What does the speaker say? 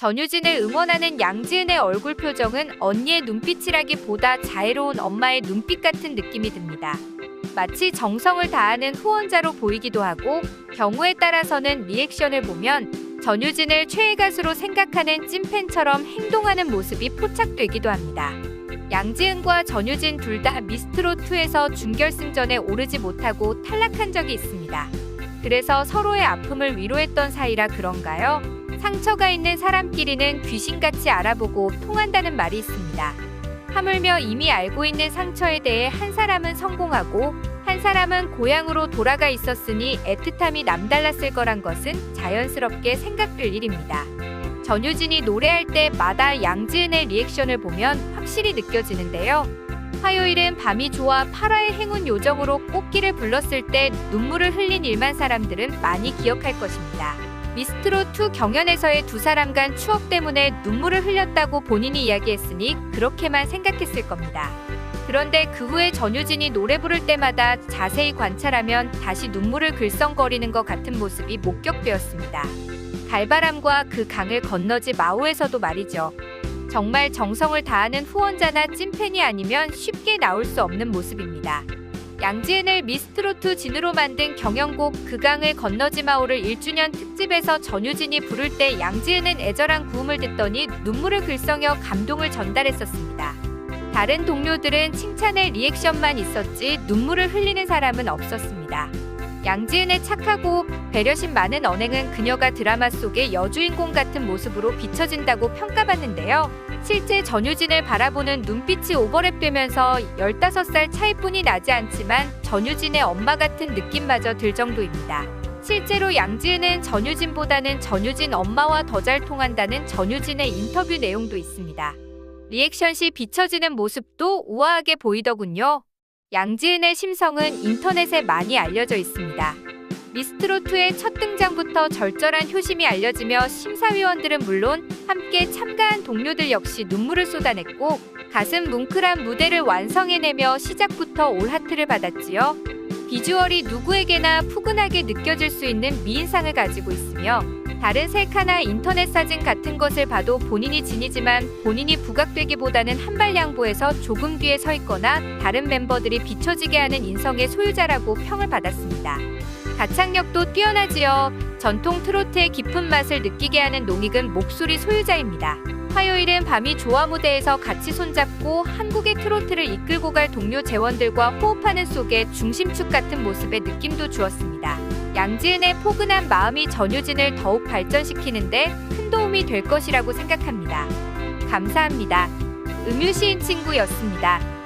전유진을 응원하는 양지은의 얼굴 표정은 언니의 눈빛이라기보다 자애로운 엄마의 눈빛 같은 느낌이 듭니다. 마치 정성을 다하는 후원자로 보이기도 하고 경우에 따라서는 리액션을 보면 전유진을 최애 가수로 생각하는 찐팬처럼 행동하는 모습이 포착되기도 합니다. 양지은과 전유진 둘 다 미스트롯2에서 준결승전에 오르지 못하고 탈락한 적이 있습니다. 그래서 서로의 아픔을 위로했던 사이라 그런가요? 상처가 있는 사람끼리는 귀신같이 알아보고 통한다는 말이 있습니다. 하물며 이미 알고 있는 상처에 대해 한 사람은 성공하고 한 사람은 고향으로 돌아가 있었으니 애틋함이 남달랐을 거란 것은 자연스럽게 생각될 일입니다. 전유진이 노래할 때마다 양지은의 리액션을 보면 확실히 느껴지는데요. 화요일은 밤이 좋아 8화의 행운 요정으로 꽃길을 불렀을 때 눈물을 흘린 일만 사람들은 많이 기억할 것입니다. 미스트롯2 경연에서의 두 사람 간 추억 때문에 눈물을 흘렸다고 본인이 이야기했으니 그렇게만 생각했을 겁니다. 그런데 그 후에 전유진이 노래 부를 때마다 자세히 관찰하면 다시 눈물을 글썽거리는 것 같은 모습이 목격되었습니다. 갈바람과 그 강을 건너지 마오에서도 말이죠. 정말 정성을 다하는 후원자나 찐팬이 아니면 쉽게 나올 수 없는 모습입니다. 양지은을 미스트로트 진으로 만든 경연곡 그 강을 건너지 마오를 1주년 특집에서 전유진이 부를 때 양지은은 애절한 구음을 듣더니 눈물을 글썽여 감동을 전달했었습니다. 다른 동료들은 칭찬의 리액션만 있었지 눈물을 흘리는 사람은 없었습니다. 양지은의 착하고 배려심 많은 언행은 그녀가 드라마 속의 여주인공 같은 모습으로 비춰진다고 평가받는데요. 실제 전유진을 바라보는 눈빛이 오버랩되면서 15살 차이뿐이 나지 않지만 전유진의 엄마 같은 느낌마저 들 정도입니다. 실제로 양지은은 전유진보다는 전유진 엄마와 더 잘 통한다는 전유진의 인터뷰 내용도 있습니다. 리액션 시 비춰지는 모습도 우아하게 보이더군요. 양지은의 심성은 인터넷에 많이 알려져 있습니다. 미스트로트의 첫 등장부터 절절한 효심이 알려지며 심사위원들은 물론 함께 참가한 동료들 역시 눈물을 쏟아냈고 가슴 뭉클한 무대를 완성해내며 시작부터 올 하트를 받았지요. 비주얼이 누구에게나 푸근하게 느껴질 수 있는 미인상을 가지고 있으며 다른 셀카나 인터넷 사진 같은 것을 봐도 본인이 진이지만 본인이 부각되기보다는 한 발 양보해서 조금 뒤에 서 있거나 다른 멤버들이 비춰지게 하는 인성의 소유자라고 평을 받았습니다. 가창력도 뛰어나지요. 전통 트로트의 깊은 맛을 느끼게 하는 농익은 목소리 소유자입니다. 화요일은 밤이 조화 무대에서 같이 손잡고 한국의 트로트를 이끌고 갈 동료 재원들과 호흡하는 속에 중심축 같은 모습의 느낌도 주었습니다. 양지은의 포근한 마음이 전유진을 더욱 발전시키는데 큰 도움이 될 것이라고 생각합니다. 감사합니다. 음유시인 친구였습니다.